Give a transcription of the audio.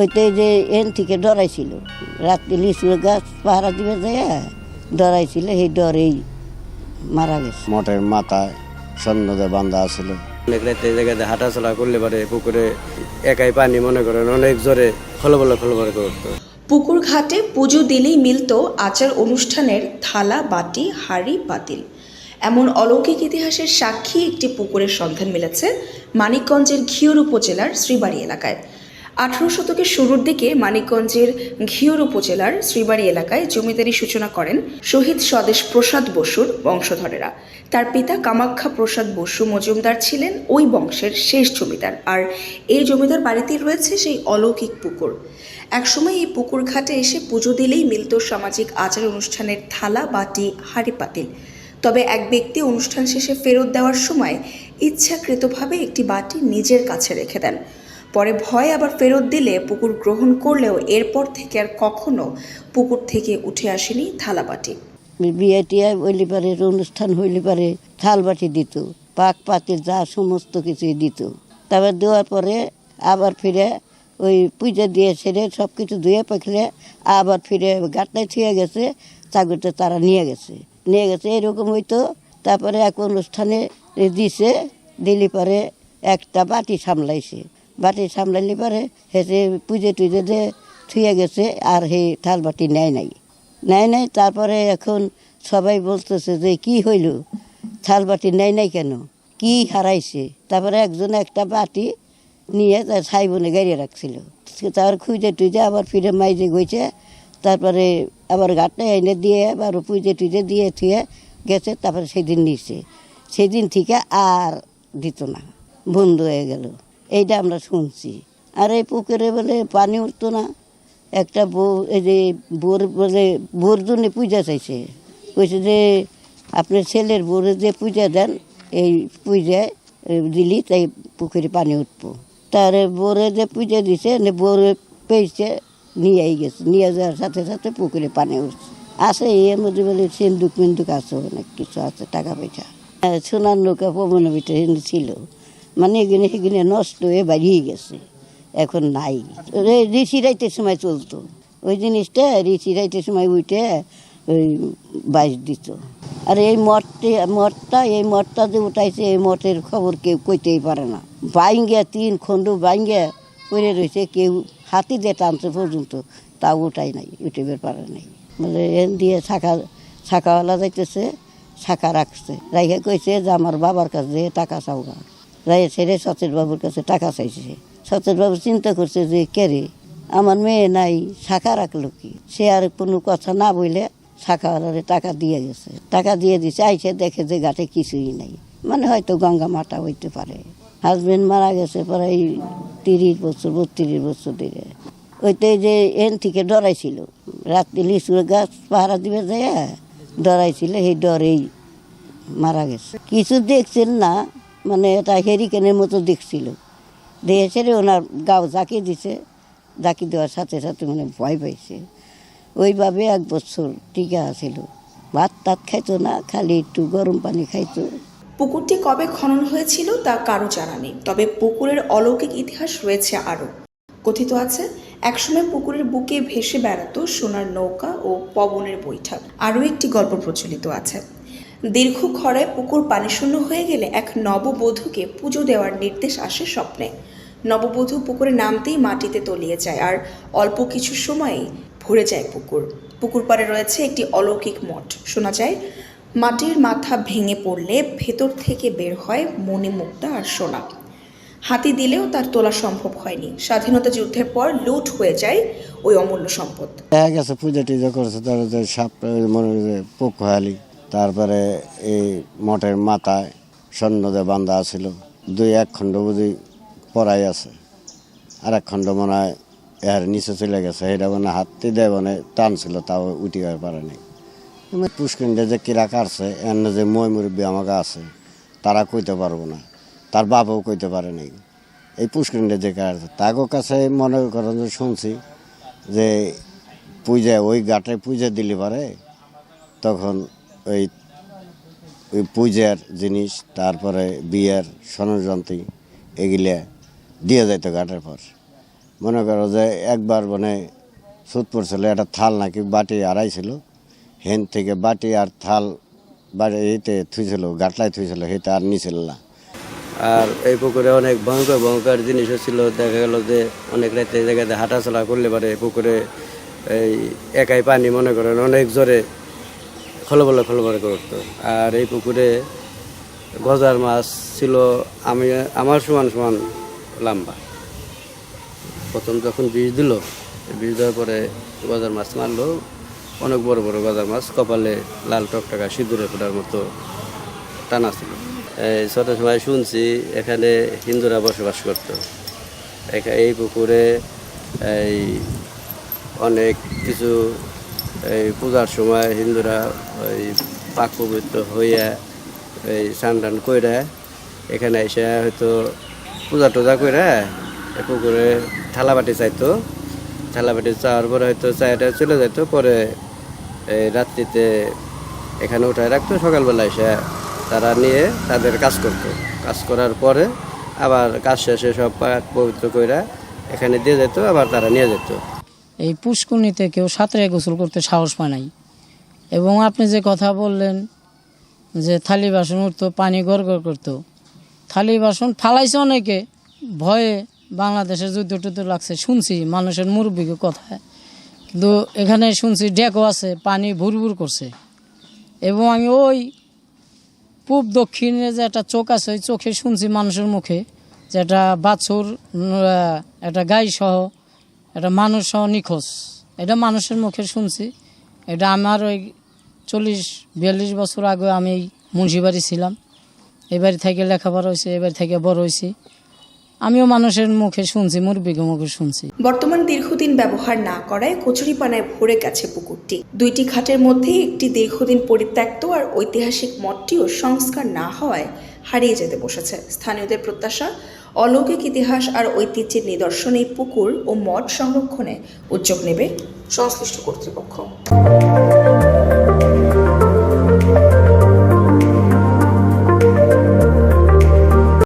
ওইটাই যে এন থেকে ডরাইছিল। রাত্রি লিচু গাছ পাহারা দিবে যায় ডরাইছিল সেই ডরেই মারা গেছে। মঠের মাথায় সন্ন্যদে বান্ধা আছিল। এই জায়গাতে হাঁটাচলা করলে পারে পুকুরে একাই পানি মনে করেন অনেক জোরে খলবলে খলবলে করতো। পুকুর ঘাটে পুজো দিলেই মিলত আচার অনুষ্ঠানের থালা বাটি হাঁড়ি পাতিল এমন অলৌকিক ইতিহাসের সাক্ষী একটি পুকুরের সন্ধান মিলেছে মানিকগঞ্জের ঘিওর উপজেলার শ্রীবাড়ি এলাকায়। আঠারো শতকের শুরুর দিকে মানিকগঞ্জের ঘিওর উপজেলার শ্রীবাড়ি এলাকায় জমিদারি সূচনা করেন শহীদ স্বদেশ প্রসাদ বসুর বংশধরেরা। তার পিতা কামাখ্যা প্রসাদ বসু মজুমদার ছিলেন ওই বংশের শেষ জমিদার আর এই জমিদার বাড়িতেই রয়েছে সেই অলৌকিক পুকুর। একসময় এই পুকুর ঘাটে এসে পুজো দিলেই মিলত সামাজিক আচার অনুষ্ঠানের থালা, বাটি, হাঁড়ি পাতিল। তবে এক ব্যক্তি অনুষ্ঠান শেষে ফেরত দেওয়ার সময় ইচ্ছাকৃতভাবে একটি বাটি নিজের কাছে রেখে দেন। পরে ভয় আবার ফেরত দিলে পুকুর গ্রহণ করলেও এরপর থেকে আর কখনো পুকুর থেকে উঠে আসেনি থালাবাটি। বিয়ে টিয়ে হইলে পারে, অনুষ্ঠান হইলে পারে থাল বাটি দিত পাক পাতিল যা সমস্ত কিছুই দিত। তারপর দেওয়ার পরে আবার ফিরে ওই পূজা দিয়ে সেরে সব কিছু ধুয়ে পাখলে আবার ফিরে গাটটায় থুয়ে গেছে চাগুরটা তারা নিয়ে গেছে। নিয়ে গেছে, এরকম হইতো। তারপরে এক অনুষ্ঠানে দিছে, দিলি পরে একটা বাটি সামলাইছে। বাটি সামলাইলে পারে হেসে পুজো টুজে দিয়ে থুয়ে গেছে আর সেই থাল বাটি নেয় নাই। নেয় নাই, তারপরে এখন সবাই বলতেছে যে কি হইল? থাল বাটি নেয় নাই কেন? কি হারাইছে? তারপরে একজন একটা বাটি নিয়ে তার ছাই বনে গাড়িয়ে রাখছিল। তার খুঁজে টুজে আবার ফিরে মাইজে গইছে, তারপরে আবার গাটে এনে দিয়ে আবার পুজে টুজে দিয়ে থুয়ে গেছে, তারপরে সেদিন নিছে। সেদিন থেকে আর দিত না। বন্ধ হয়ে গেল। এইটা আমরা শুনছি। আর এই পুকুরে বলে পানি উঠতো না। একটা বউ এই যে বোর বলে বোর জন্য পূজা চাইছে। কইছে যে আপনার ছেলের বোরে যে পূজা দেন এই পূজায় দিলি তাই পুকুরে পানি উঠবো। তার বোরে যে পূজা দিছে বোরে পেয়েছে নিয়ে গেছে। নিয়ে যাওয়ার সাথে সাথে পুকুরে পানি উঠছে। আছে এর মধ্যে বলে সিন্দুক মিন্দুক আছে অনেক কিছু আছে টাকা পয়সা। হ্যাঁ, সোনার নৌকা পবন ভিতরে ছিল। মানে এখানে সেখানে নষ্ট হয়ে বাড়িয়ে গেছে। এখন নাই। ঋষি রাইতের সময় চলতো। ওই জিনিসটা ঋষি রাইতের সময় উঠে ওই বাইশ দিত। আর এই মঠটি, মঠটা, এই মঠটা যে উঠাইছে, এই মঠের খবর কেউ কইতেই পারে না। বাইঙ্গে তিন খণ্ড বাইঙ্গে পড়ে রয়েছে কেউ হাতি দিয়ে টানছে পর্যন্ত। তাও উঠাই নাই ইউটিউবের পারে নাই। মানে এন দিয়ে শাখা, শাখাওয়ালা যাইতেছে, শাখা রাখছে। রাইখে কইছে যে, আমার বাবার কাছে টাকা চাওগা রাই ছেড়ে সচের বাবুর কাছে টাকা চাইছে। বাবু চিন্তা করছে যে, কে রে? আমার মেয়ে নাই, শাখা রাখল কি? সে আর কোনো কথা না বইলে শাখাওয়ালারে টাকা দিয়ে গেছে। টাকা দিয়ে দিছে, আইসে দেখে যে ঘাটে কিছুই নাই। মানে হয়তো গঙ্গা মাটা হইতে পারে। হাজবেন্ড মারা গেছে প্রায় তিরিশ বছর, বত্রিশ বছর ধরে। ওইতে যে এন থেকে ডরাইছিল। রাত্রি লিচু গাছ পাহারা দিবে যায় ডরাইছিল, সেই ডরেই মারা গেছে। কিছু দেখছেন না মানে এটা হেরিকেনের মতো দেখছিল। দেখেছে রে ওনার গাও জাকি দিছে। জাকি দেওয়ার সাথে সাথে মানে ভয় পাইছে। ওইভাবে এক বছর টিকা আছিল। ভাত টাত খাইতো না, খালি একটু গরম পানি খাইতো। পুকুরটি কবে খনন হয়েছিল তা কারও জানা নেই, তবে পুকুরের অলৌকিক ইতিহাস রয়েছে আরও। কথিত আছে, একসময় পুকুরের বুকে ভেসে বেড়াতো সোনার নৌকা ও পবনের বৈঠক। আরও একটি গল্প প্রচলিত আছে। দীর্ঘ খরায় পুকুর পানিশূন্য হয়ে গেলে এক নববধূকে পুজো দেওয়ার নির্দেশ আসে স্বপ্নে। নববধূ পুকুরে নামতেই মাটিতে তলিয়ে যায় আর অল্প কিছু সময়েই ভরে যায় পুকুর। পুকুর পাড়ে রয়েছে একটি অলৌকিক মঠ। শোনা যায়, মাটির মাথা ভেঙে পড়লে ভেতর থেকে বের হয় মণিমুক্তা আর সোনা। হাতি দিলেও তার তোলা সম্ভব হয়নি। স্বাধীনতা যুদ্ধের পর লুট হয়ে যায় ওই অমূল্য সম্পদ। গেছে পূজা টুজা করছে, তার সাপ মনে পোক হালি তারপরে এই মঠের মাথায় সন্ন্যদে বান্ধা আছিল। দুই এক খণ্ড বুঝি পড়াই আছে। আর এক খণ্ড মনে হয় এর নিচে চলে গেছে। এটা মানে হাতি দেয় মানে টানছিল তাও উঠিবার পারে নাই। পুষ্কিনটা যে কিরা কাটছে এর যে মই মুরব্বী আমাকে আছে, তারা কইতে পারব না। তার বাবাও কইতে পারে নাই। এই পুষ্কিনটা যে কাটছে তাকে কাছে মনে করেন যে শুনছি যে পূজা, ওই ঘাটে পূজা দিলে পারে, তখন ওই ওই পূজার জিনিস, তারপরে বিয়ের সনযন্ত্রী এগুলা দিয়ে যাইতো ঘাটের পর। মনে করো যে একবার মানে সুদ পড়ছিল একটা থাল নাকি বাটি আড়াইছিল, হেন থেকে বাটি আর থাল বাড়ি এইতে থুইছিল গাটলায় থুইছিল সেটা আর নিছিল না। আর এই পুকুরে অনেক ভয়ঙ্কর ভয়ঙ্কর জিনিসও ছিল। দেখা গেল যে অনেক রাতে জায়গাতে হাঁটাচলা করলে পারে পুকুরে এই একাই পানি, মনে করেন অনেক জোরে খলবলে খলবলে করতো আর এই পুকুরে গজার মাছ ছিল, আমি, আমার সমান সমান লম্বা। প্রথম যখন বীজ দিল বীজ দেওয়ার পরে গজার মাছ মারলো। অনেক বড় বড় গজার মাছ কপালে লাল টকটকা সিঁদুরে ফোটার মতো টানা ছিল। এই ছোট সময় শুনছি এখানে হিন্দুরা বসবাস করত। এই পুকুরে এই অনেক কিছু এই পূজার সময় হিন্দুরা ওই পাক পবিত্র হইয়া এই স্নান টান কইরা এখানে এসে হয়তো পূজা টুজা এই পুকুরে থালাবাটি চাইতো। থালাবাটি চাওয়ার পরে হয়তো চায়টা চলে যেত পরে এই রাত্রিতে এখানে উঠায় রাখতো, সকালবেলা এসে তারা নিয়ে তাদের কাজ করতো। কাজ করার পরে আবার কাজ শেষে সব পাক পবিত্র কইরা এখানে দিয়ে যেত আবার তারা নিয়ে যেত এই পুষ্কুনিতে কেউ সাঁতরে গোসল করতে সাহস পায় নাই। এবং আপনি যে কথা বললেন যে থালি বাসন উঠতো, পানি গড় গড় করতো, থালি বাসন ফালাইছে অনেকে, ভয়ে বাংলাদেশের যুদ্ধ টুদ্ধ লাগছে, শুনছি মানুষের মুরব্বীকে কথা। কিন্তু এখানে শুনছি ডেকো আছে, পানি ভুরভুর করছে। এবং আমি ওই পূব দক্ষিণে যে একটা চোখ আছে, ওই চোখে শুনছি মানুষের মুখে যে একটা বাছুর একটা গাই সহ একটা মানুষ নিখোঁজ। এটা মানুষের মুখে শুনছি। এটা আমার ওই চল্লিশ, বিয়াল্লিশ বছর আগে আমি এই মুন্সিবাড়ি ছিলাম। এবারে থেকে লেখাপড়া হয়েছে এবার থেকে বড় হয়েছি। আমিও মানুষের মুখে শুনছি, মুরব্বীকে মুখে শুনছি। বর্তমান দীর্ঘদিন ব্যবহার না করায় কচুরিপানায় ভরে গেছে পুকুরটি। দুইটি ঘাটের মধ্যে একটি দীর্ঘদিন পরিত্যক্ত আর ঐতিহাসিক মঠটিও সংস্কার না হওয়ায় হারিয়ে যেতে বসেছে। স্থানীয়দের প্রত্যাশা অলৌকিক ইতিহাস আর ঐতিহ্যের নিদর্শন এই পুকুর ও মঠ সংরক্ষণে উদ্যোগ নেবে সংশ্লিষ্ট কর্তৃপক্ষ।